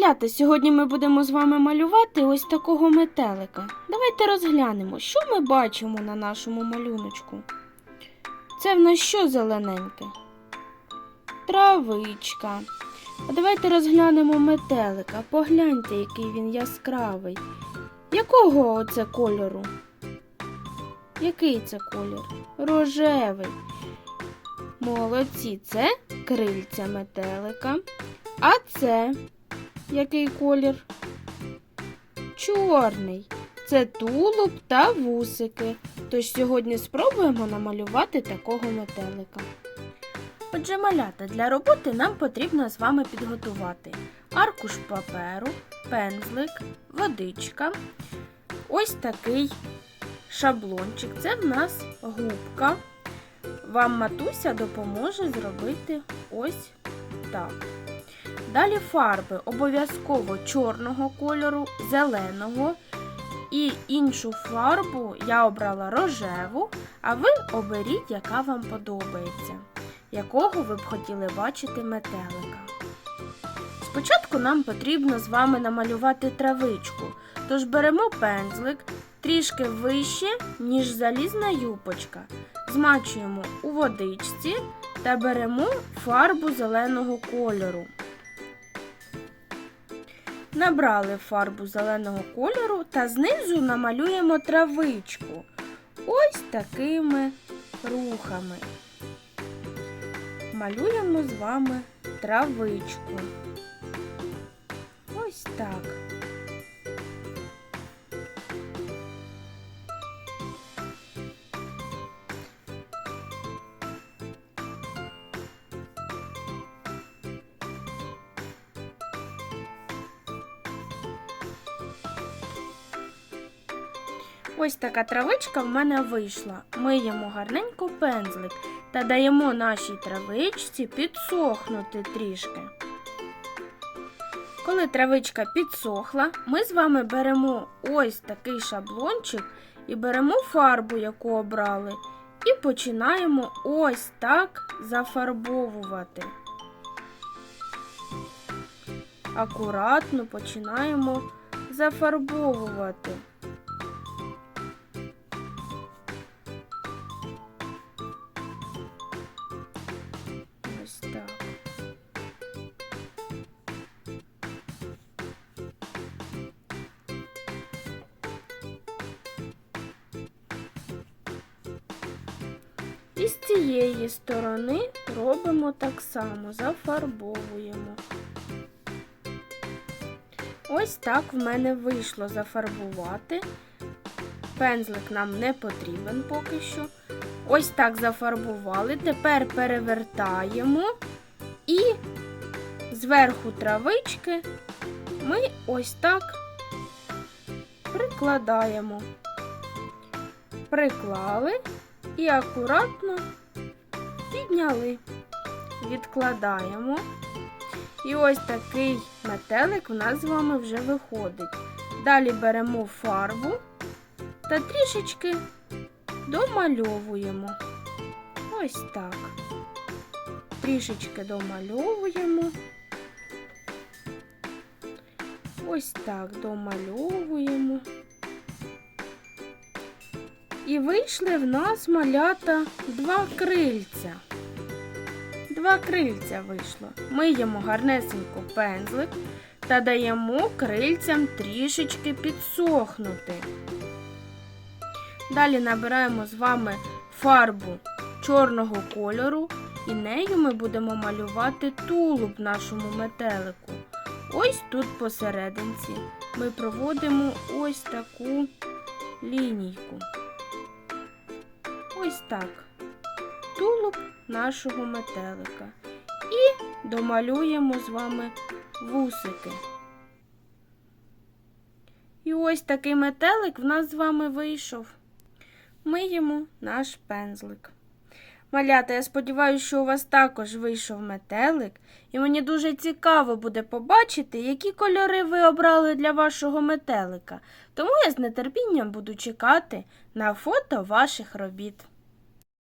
Малята, сьогодні ми будемо з вами малювати ось такого метелика. Давайте розглянемо, що ми бачимо на нашому малюночку. Це в нас що зелененьке? Травичка. А давайте розглянемо метелика. Погляньте, який він яскравий. Якого оце кольору? Який це колір? Рожевий. Молодці, це крильця метелика. А це який колір? Чорний. Це тулуб та вусики. Тож сьогодні спробуємо намалювати такого метелика. Отже, малята, для роботи нам потрібно з вами підготувати аркуш паперу, пензлик, водичка, ось такий шаблончик. Це в нас губка. Вам матуся допоможе зробити ось так. Далі фарби обов'язково чорного кольору, зеленого і іншу фарбу я обрала рожеву, а ви оберіть, яка вам подобається, якого ви б хотіли бачити метелика. Спочатку нам потрібно з вами намалювати травичку, тож беремо пензлик трішки вище, ніж залізна юпочка. Змачуємо у водичці та беремо фарбу зеленого кольору. Набрали фарбу зеленого кольору та знизу намалюємо травичку. Ось такими рухами. Малюємо з вами травичку. Ось так. Ось така травичка в мене вийшла. Миємо гарненько пензлик та даємо нашій травичці підсохнути трішки. Коли травичка підсохла, ми з вами беремо ось такий шаблончик і беремо фарбу, яку обрали, і починаємо ось так зафарбовувати. Акуратно починаємо зафарбовувати. І з цієї сторони робимо так само, зафарбовуємо. Ось так в мене вийшло зафарбувати. Пензлик нам не потрібен поки що. Ось так зафарбували. Тепер перевертаємо і зверху травички ми ось так прикладаємо. Приклали і акуратно підняли. Відкладаємо. І ось такий метелик у нас з вами вже виходить. Далі беремо фарбу та трішечки домальовуємо. Ось так. Трішечки домальовуємо. Ось так домальовуємо. І вийшли в нас малята два крильця. Два крильця вийшло. Миємо гарнесенько пензлик та даємо крильцям трішечки підсохнути. Далі набираємо з вами фарбу чорного кольору, і нею ми будемо малювати тулуб нашому метелику. Ось тут посерединці ми проводимо ось таку лінійку. Ось так. Тулуб нашого метелика. І домалюємо з вами вусики. І ось такий метелик в нас з вами вийшов. Миємо наш пензлик. Малята, я сподіваюся, що у вас також вийшов метелик, і мені дуже цікаво буде побачити, які кольори ви обрали для вашого метелика. Тому я з нетерпінням буду чекати на фото ваших робіт.